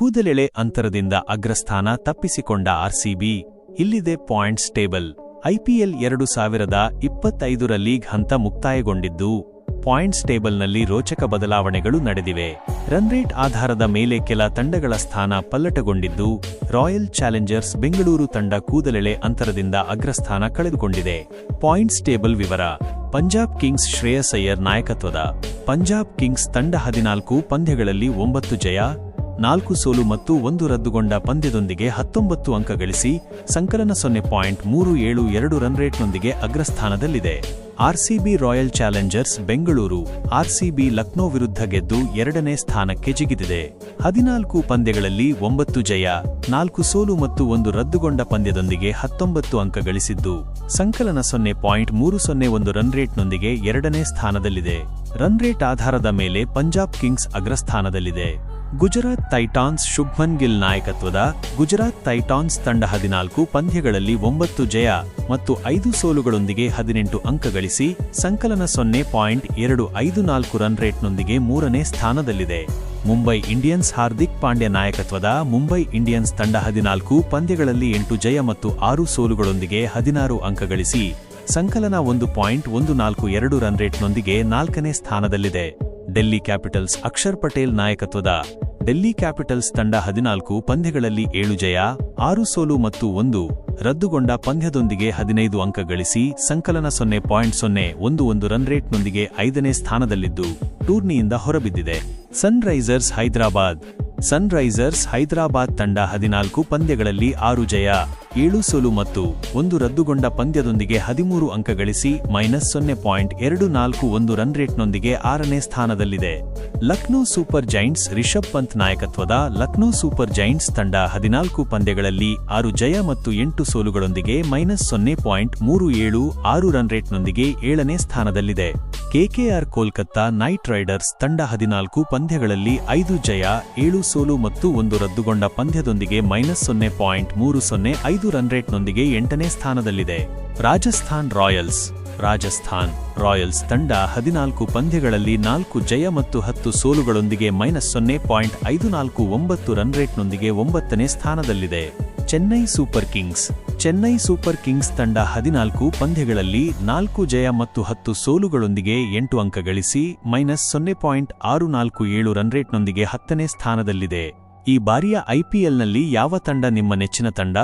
ಕೂದಲೆಳೆ ಅಂತರದಿಂದ ಅಗ್ರಸ್ಥಾನ ತಪ್ಪಿಸಿಕೊಂಡ ಆರ್ಸಿಬಿ, ಇಲ್ಲಿದೆ ಪಾಯಿಂಟ್ಸ್ ಟೇಬಲ್. ಐಪಿಎಲ್ ಎರಡು ಸಾವಿರದ ಇಪ್ಪತ್ತೈದರ ಲೀಗ್ ಹಂತ ಮುಕ್ತಾಯಗೊಂಡಿದ್ದು, ಪಾಯಿಂಟ್ಸ್ ಟೇಬಲ್ನಲ್ಲಿ ರೋಚಕ ಬದಲಾವಣೆಗಳು ನಡೆದಿವೆ. ರನ್ ರೇಟ್ ಆಧಾರದ ಮೇಲೆ ಕೆಲ ತಂಡಗಳ ಸ್ಥಾನ ಪಲ್ಲಟಗೊಂಡಿದ್ದು, ರಾಯಲ್ ಚಾಲೆಂಜರ್ಸ್ ಬೆಂಗಳೂರು ತಂಡ ಕೂದಲೆಳೆ ಅಂತರದಿಂದ ಅಗ್ರಸ್ಥಾನ ಕಳೆದುಕೊಂಡಿದೆ. ಪಾಯಿಂಟ್ಸ್ ಟೇಬಲ್ ವಿವರ. ಪಂಜಾಬ್ ಕಿಂಗ್ಸ್ ಶ್ರೇಯಸ್ ಅಯ್ಯರ್ ನಾಯಕತ್ವದ. ಪಂಜಾಬ್ ಕಿಂಗ್ಸ್ ತಂಡ ಹದಿನಾಲ್ಕು ಪಂದ್ಯಗಳಲ್ಲಿ ಒಂಬತ್ತು ಜಯ ನಾಲ್ಕು ಸೋಲು ಮತ್ತು ಒಂದು ರದ್ದುಗೊಂಡ ಪಂದ್ಯದೊಂದಿಗೆ ಹತ್ತೊಂಬತ್ತು ಅಂಕ ಗಳಿಸಿ ಸಂಕಲನ ಸೊನ್ನೆ ಪಾಯಿಂಟ್ ಮೂರು ಏಳು ಎರಡು ರನ್ ರೇಟ್ನೊಂದಿಗೆ ಅಗ್ರಸ್ಥಾನದಲ್ಲಿದೆ. RCB Royal Challengers Bengaluru RCB Lucknow ವಿರುದ್ಧ ಗೆದ್ದು ಎರಡನೇ ಸ್ಥಾನಕ್ಕೆ ಜಿಗಿದಿದೆ. ಹದಿನಾಲ್ಕು ಪಂದ್ಯಗಳಲ್ಲಿ ಒಂಬತ್ತು ಜಯ, ನಾಲ್ಕು ಸೋಲು ಮತ್ತು ಒಂದು ರದ್ದುಗೊಂಡ ಪಂದ್ಯದೊಂದಿಗೆ ಹತ್ತೊಂಬತ್ತು ಅಂಕ ಗಳಿಸಿದ್ದು, ಸಂಕಲನ ಸೊನ್ನೆ ಪಾಯಿಂಟ್ ಮೂರು ಸೊನ್ನೆ ಒಂದು ರನ್ ರೇಟ್ನೊಂದಿಗೆ ಎರಡನೇ ಸ್ಥಾನದಲ್ಲಿದೆ. ರನ್ ರೇಟ್ ಆಧಾರದ ಮೇಲೆ ಪಂಜಾಬ್ ಕಿಂಗ್ಸ್ ಅಗ್ರಸ್ಥಾನದಲ್ಲಿದೆ. ಗುಜರಾತ್ ಟೈಟಾನ್ಸ್ ಶುಭ್ಮನ್ ಗಿಲ್ ನಾಯಕತ್ವದ ಗುಜರಾತ್ ಟೈಟಾನ್ಸ್ ತಂಡ ಹದಿನಾಲ್ಕು ಪಂದ್ಯಗಳಲ್ಲಿ ಒಂಬತ್ತು ಜಯ ಮತ್ತು ಐದು ಸೋಲುಗಳೊಂದಿಗೆ ಹದಿನೆಂಟು ಅಂಕ ಗಳಿಸಿ ಸಂಕಲನ ಸೊನ್ನೆ ಪಾಯಿಂಟ್ ಎರಡು ಐದು ನಾಲ್ಕು ರನ್ ರೇಟ್ನೊಂದಿಗೆ ಮೂರನೇ ಸ್ಥಾನದಲ್ಲಿದೆ. ಮುಂಬೈ ಇಂಡಿಯನ್ಸ್ ಹಾರ್ದಿಕ್ ಪಾಂಡ್ಯ ನಾಯಕತ್ವದ ಮುಂಬೈ ಇಂಡಿಯನ್ಸ್ ತಂಡ ಹದಿನಾಲ್ಕು ಪಂದ್ಯಗಳಲ್ಲಿ ಎಂಟು ಜಯ ಮತ್ತು ಆರು ಸೋಲುಗಳೊಂದಿಗೆ ಹದಿನಾರು ಅಂಕ ಗಳಿಸಿ ಸಂಕಲನ ಒಂದು ಪಾಯಿಂಟ್ ಒಂದು ನಾಲ್ಕು ಎರಡು ರನ್ ರೇಟ್ನೊಂದಿಗೆ ನಾಲ್ಕನೇ ಸ್ಥಾನದಲ್ಲಿದೆ. ಡೆಲ್ಲಿ ಕ್ಯಾಪಿಟಲ್ಸ್ ಅಕ್ಷರ್ ಪಟೇಲ್ ನಾಯಕತ್ವದ ಡೆಲ್ಲಿ ಕ್ಯಾಪಿಟಲ್ಸ್ ತಂಡ ಹದಿನಾಲ್ಕು ಪಂದ್ಯಗಳಲ್ಲಿ ಏಳು ಜಯ, ಆರು ಸೋಲು ಮತ್ತು ಒಂದು ರದ್ದುಗೊಂಡ ಪಂದ್ಯದೊಂದಿಗೆ ಹದಿನೈದು ಅಂಕ ಗಳಿಸಿ ಸಂಕಲನ ಸೊನ್ನೆ ಪಾಯಿಂಟ್ ಸೊನ್ನೆ ಒಂದು ಒಂದು ರನ್ ರೇಟ್ನೊಂದಿಗೆ ಐದನೇ ಸ್ಥಾನದಲ್ಲಿದ್ದು ಟೂರ್ನಿಯಿಂದ ಹೊರಬಿದ್ದಿದೆ. Sunrisers Hyderabad Sunrisers Hyderabad ತಂಡ ಹದಿನಾಲ್ಕು ಪಂದ್ಯಗಳಲ್ಲಿ ಆರು ಜಯ, ಏಳು ಸೋಲು ಮತ್ತು ಒಂದು ರದ್ದುಗೊಂಡ ಪಂದ್ಯದೊಂದಿಗೆ ಹದಿಮೂರು ಅಂಕ ಗಳಿಸಿ ಮೈನಸ್ ಸೊನ್ನೆ ಪಾಯಿಂಟ್ ಎರಡು ನಾಲ್ಕು ಒಂದು ರನ್ ರೇಟ್ನೊಂದಿಗೆ ಆರನೇ ಸ್ಥಾನದಲ್ಲಿದೆ. ಲಕ್ನೋ ಸೂಪರ್ ಜೈಂಟ್ಸ್ ರಿಷಬ್ ಪಂತ್ ನಾಯಕತ್ವದ ಲಕ್ನೋ ಸೂಪರ್ ಜೈಂಟ್ಸ್ ತಂಡ ಹದಿನಾಲ್ಕು ಪಂದ್ಯಗಳಲ್ಲಿ ಆರು ಜಯ ಮತ್ತು ಎಂಟು ಸೋಲುಗಳೊಂದಿಗೆ ಮೈನಸ್ ಸೊನ್ನೆ ಪಾಯಿಂಟ್ ಮೂರು ಏಳು ಆರು ರನ್ ರೇಟ್ನೊಂದಿಗೆ ಏಳನೇ ಸ್ಥಾನದಲ್ಲಿದೆ. ಕೆಕೆಆರ್ ಕೋಲ್ಕತ್ತಾ ನೈಟ್ ರೈಡರ್ಸ್ ತಂಡ ಹದಿನಾಲ್ಕು ಪಂದ್ಯಗಳಲ್ಲಿ ಐದು ಜಯ, ಏಳು ಸೋಲು ಮತ್ತು ಒಂದು ರದ್ದುಗೊಂಡ ಪಂದ್ಯದೊಂದಿಗೆ ಮೈನಸ್ ಸೊನ್ನೆ ಪಾಯಿಂಟ್ ಮೂರು ಸೊನ್ನೆ ಐದು ರನ್ ರೇಟ್ನೊಂದಿಗೆ ಎಂಟನೇ ಸ್ಥಾನದಲ್ಲಿದೆ. ರಾಜಸ್ಥಾನ್ ರಾಯಲ್ಸ್. ರಾಜಸ್ಥಾನ್ ರಾಯಲ್ಸ್ ತಂಡ ಹದಿನಾಲ್ಕು ಪಂದ್ಯಗಳಲ್ಲಿ ನಾಲ್ಕು ಜಯ ಮತ್ತು ಹತ್ತು ಸೋಲುಗಳೊಂದಿಗೆ ಮೈನಸ್ ಸೊನ್ನೆ ಪಾಯಿಂಟ್ ಐದು ನಾಲ್ಕು ಒಂಬತ್ತು ರನ್ ರೇಟ್ನೊಂದಿಗೆ ಒಂಬತ್ತನೇ ಸ್ಥಾನದಲ್ಲಿದೆ. Chennai Super Kings. Chennai Super Kings ತಂಡ ಹದಿನಾಲ್ಕು ಪಂದ್ಯಗಳಲ್ಲಿ ನಾಲ್ಕು ಜಯ ಮತ್ತು ಹತ್ತು ಸೋಲುಗಳೊಂದಿಗೆ ಎಂಟು ಅಂಕ ಗಳಿಸಿ ಮೈನಸ್ ಸೊನ್ನೆ ಪಾಯಿಂಟ್ ಆರು ನಾಲ್ಕು ಏಳು ರನ್ ರೇಟ್ನೊಂದಿಗೆ ಹತ್ತನೇ ಸ್ಥಾನದಲ್ಲಿದೆ. ಈ ಬಾರಿಯ ಐಪಿಎಲ್ನಲ್ಲಿ ಯಾವ ತಂಡ ನಿಮ್ಮ ನೆಚ್ಚಿನ ತಂಡ?